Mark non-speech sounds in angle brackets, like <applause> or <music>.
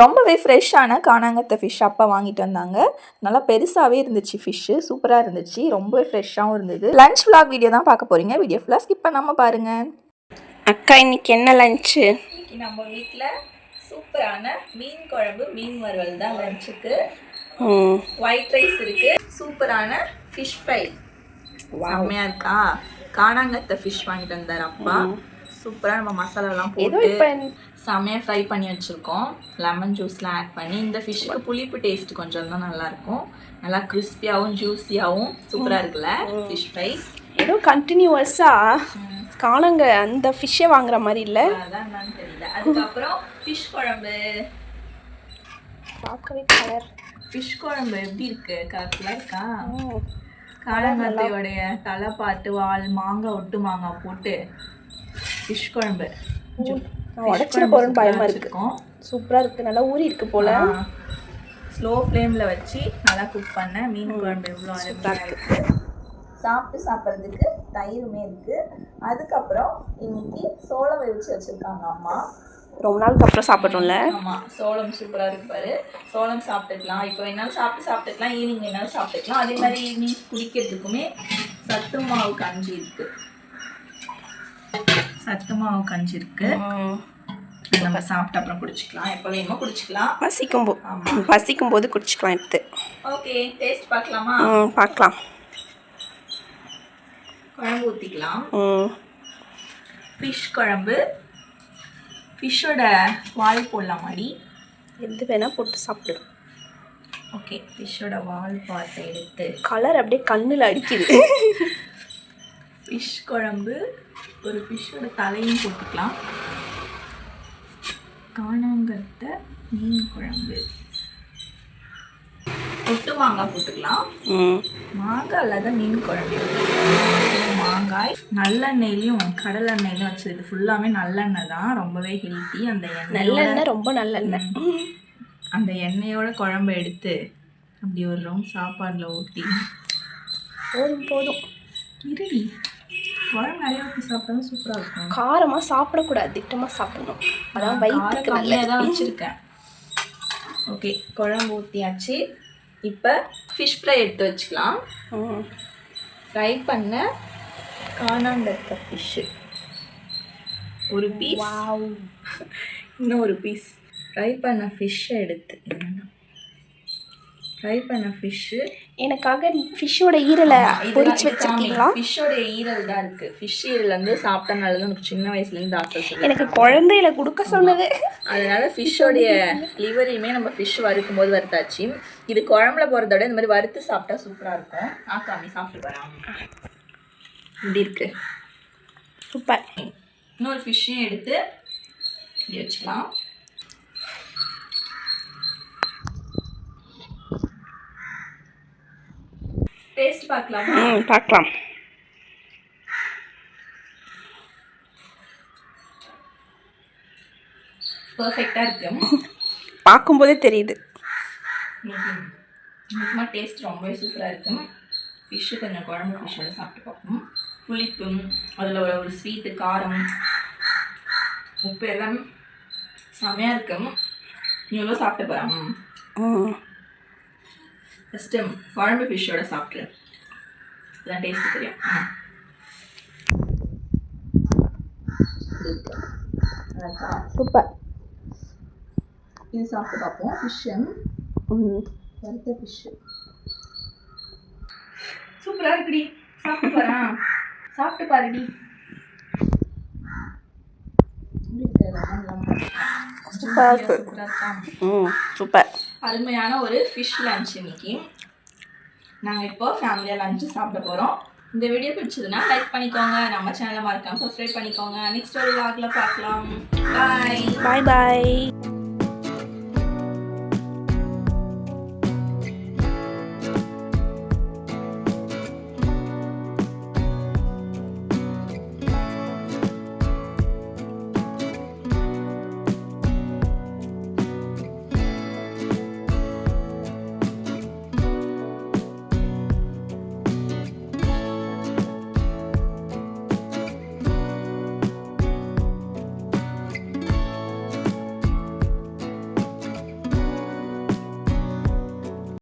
ரொம்பவே ஃப்ரெஷ்ஷான காணாங்கத்தை ஃபிஷ் அப்பா வாங்கிட்டு வந்தாங்க. நல்லா பெருசாகவே இருந்துச்சு ஃபிஷ்ஷு சூப்பராக இருந்துச்சு. ரொம்பவே ஃப்ரெஷ்ஷாகவும் இருந்தது. லஞ்ச் vlog வீடியோ தான் பார்க்க போகிறீங்க வீடியோ ஃபுல்லாக ஸ்கிப் பண்ணாமல் பாருங்கள் அக்கா இன்னைக்கு என்ன லஞ்சு இன்னைக்கு நம்ம வீட்டில் சூப்பரான மீன் குழம்பு மீன் வறுவல் தான் லஞ்சுக்கு ஒயிட் ரைஸ் இருக்கு. சூப்பரான ஃபிஷ் ஃப்ரை செம்மையா இருக்கா? காணாங்கத்தை ஃபிஷ் வாங்கிட்டு வந்தார் அப்பா. சூப்பராக நம்ம மசாலாலாம் போட்டு இப்போ செம்மையாக ஃப்ரை பண்ணி வச்சுருக்கோம். லெமன் ஜூஸ்லாம் ஆட் பண்ணி இந்த ஃபிஷ்க்கு புளிப்பு டேஸ்ட் கொஞ்சம் தான் நல்லாயிருக்கும் நல்லா கிறிஸ்பியாகவும் ஜூஸியாகவும் சூப்பராக இருக்குல்ல? ஃபிஷ் ஃப்ரை ஏதோ கண்டினியூவஸாக காணங்க அந்த ஃபிஷ்ஷே வாங்குற மாதிரி இல்லை. தெரியல. அதுக்கப்புறம் ஃபிஷ் குழம்பு. பார்க்கவே கலர் ஃபிஷ் குழம்பு எப்படி இருக்கு? கலர்ஃபுல்லாக இருக்கா? காலங்காத்தையோடைய தலை பாட்டு வால் மாங்காய் ஒட்டு மாங்காய் போட்டு ஃபிஷ் குழம்பு. உடச்சிட போகிறேன்னு பயமாக இருக்கு. சூப்பராக இருக்குது நல்லா ஊறி இருக்கு போல. ஸ்லோ ஃப்ளேமில் வச்சு நல்லா குக் பண்ண. மீன் குழம்பு எவ்வளோ அருமையாக இருக்கு. சாப்பிட்டு சாப்பிட்றதுக்கு தயிருமே இருக்கு. அதுக்கப்புறம் இன்னைக்கு சோளம் வெவிச்சு வச்சிருக்காங்க அம்மா. ரொம்ப நாளுக்கு அப்புறம் சாப்பிட்றோம்ல ஆமா. சோளம் சூப்பரா இருக்கு பாரு. சோளம் சாப்பிட்டுக்கலாம். இப்போ வேணாலும் சாப்பிட்டு சாப்பிட்டுக்கலாம். ஈவினிங் வேணாலும் சாப்பிட்டுக்கலாம். அதே மாதிரி ஈவினிங் குடிக்கிறதுக்குமே சத்து மாவு கஞ்சி இருக்கு. சத்து மாவு கஞ்சி இருக்கு நம்ம சாப்பிட்டு அப்புறம் குடிச்சுக்கலாம். எப்போ வேணுமோ குடிச்சுக்கலாம். பசிக்கும் போ பசிக்கும் போது குடிச்சிக்கலாம் எடுத்து. ஓகே டேஸ்ட் பார்க்கலாமா? ம் பார்க்கலாம். குழம்பு ஊற்றிக்கலாம் ம் ஃபிஷ் குழம்பு. ஃபிஷ்ஷோட வால் போடலாம் மாடி எது வேணால் போட்டு சாப்பிடு ஓகே ஃபிஷ்ஷோட வால் பார்ட்டை எடுத்து. கலர் அப்படியே கண்ணில் அடிக்குது. <laughs> ஃபிஷ் குழம்பு ஒரு ஃபிஷ்ஷோட தலையும் போட்டுக்கலாம். காணாங்கத்தை மீன் குழம்பு. ஒட்டு மாங்காய் போட்டுக்கலாம். மாங்காய் இல்லாத மீன் குழம்பு. மாங்காய் நல்லெண்ணெயிலையும் கடலெண்ணெயிலும் வச்சது இது ஃபுல்லாமே நல்லெண்ணெய் தான். ரொம்பவே ஹெல்த்தி அந்த எண்ணெய் நல்லெண்ணெய் ரொம்ப நல்லெண்ணெய். அந்த எண்ணெயோட குழம்பு எடுத்து அப்படி ஒரு ரவுண்ட் சாப்பாடில் ஊற்றி போதும் போதும். இருடி. குழம்பு நிறைய ஊற்றி சாப்பிட்டாலும் சூப்பராக இருக்கும். காரமாக சாப்பிடக்கூடாது திட்டமாக சாப்பிடணும். அதான் வயிற்றுக்கு நல்லது. தான் வச்சுருக்கேன். ஓகே குழம்பு ஊற்றியாச்சு இப்போ ஃபிஷ் ஃப்ரை எடுத்து வச்சுக்கலாம். ஃப்ரை பண்ண காணாங்கத்த ஃபிஷ்ஷு ஒரு பீஸ் இன்னும் ஒரு பீஸ் ஃப்ரை பண்ண ஃபிஷ்ஷை எடுத்து. ஃப்ரை பண்ண ஃபிஷ்ஷு எனக்காக ஃபிஷ்ஷோட ஈரலை பொரிச்சு வச்சிருக்கீங்களா? ஃபிஷ்ஷோட ஈரல் தான் இருக்கு. ஃபிஷ் ஈரல் வந்து சாப்பிட்டா நல்லது எனக்கு சின்ன வயசுலேருந்து சொல்லி எனக்கு குழந்தையில கொடுக்க சொன்னது. அதனால ஃபிஷ்ஷோடைய லிவரையுமே நம்ம ஃபிஷ் வறுக்கும் போது வறுத்தாச்சு. இது குழம்புல போகிறத விட இந்த மாதிரி வறுத்து சாப்பிட்டா சூப்பராக இருக்கும். ஆக்காமி சாப்பிட்டு வரேன் இப்படி இருக்கு. சூப்பர். இன்னொரு ஃபிஷ்ஷையும் எடுத்து வச்சுக்கலாம். டேஸ்ட் பார்க்கலாமா? ம் பார்க்கலாம். பர்ஃபெக்டாக இருக்கு. பார்க்கும்போதே தெரியுது. நிஜமாக டேஸ்ட் ரொம்பவே சூப்பராக இருக்கும் ஃபிஷ்ஷு கொஞ்சம் குழம்பு ஃபிஷ்ஷோட சாப்பிட்டு பார்ப்போம். புளிப்பு அதில் ஒரு ஒரு ஸ்வீட்டு காரம் உப்பு எல்லாம் செமையாக இருக்கும் நீ எவ்வளோ சாப்பிட்டு போகிறேன் ஃபஸ்ட்டு குழம்பு ஃபிஷ்ஷோட சாப்பிட்ரு அதான் டேஸ்ட் தெரியும். சூப்பர் இது சாப்பிட்டு பார்ப்போம் ஃபிஷ்ஷு வறுத்த ஃபிஷ்ஷு சூப்பராக இருக்குடி சாப்பிட்டு பாரேன் சாப்பிட்டு பாருடி எப்படி இருக்கு? lemon lemon. சூப்பரா இருக்கு. சூப்பரா இருக்கா? ம் சூப்பர் அருமையான ஒரு ஃபிஷ் லன்ச் இன்னைக்கு. நாங்கள் இப்போ ஃபேமிலியாக லஞ்சு சாப்பிட போகிறோம் இந்த வீடியோ பிடிச்சதுன்னா லைக் பண்ணிக்கோங்க. நம்ம சேனலை மறக்காமல் சப்ஸ்கிரைப் பண்ணிக்கோங்க. நெக்ஸ்ட் ஒரு vlogல பார்க்கலாம். பாய் பாய் பாய்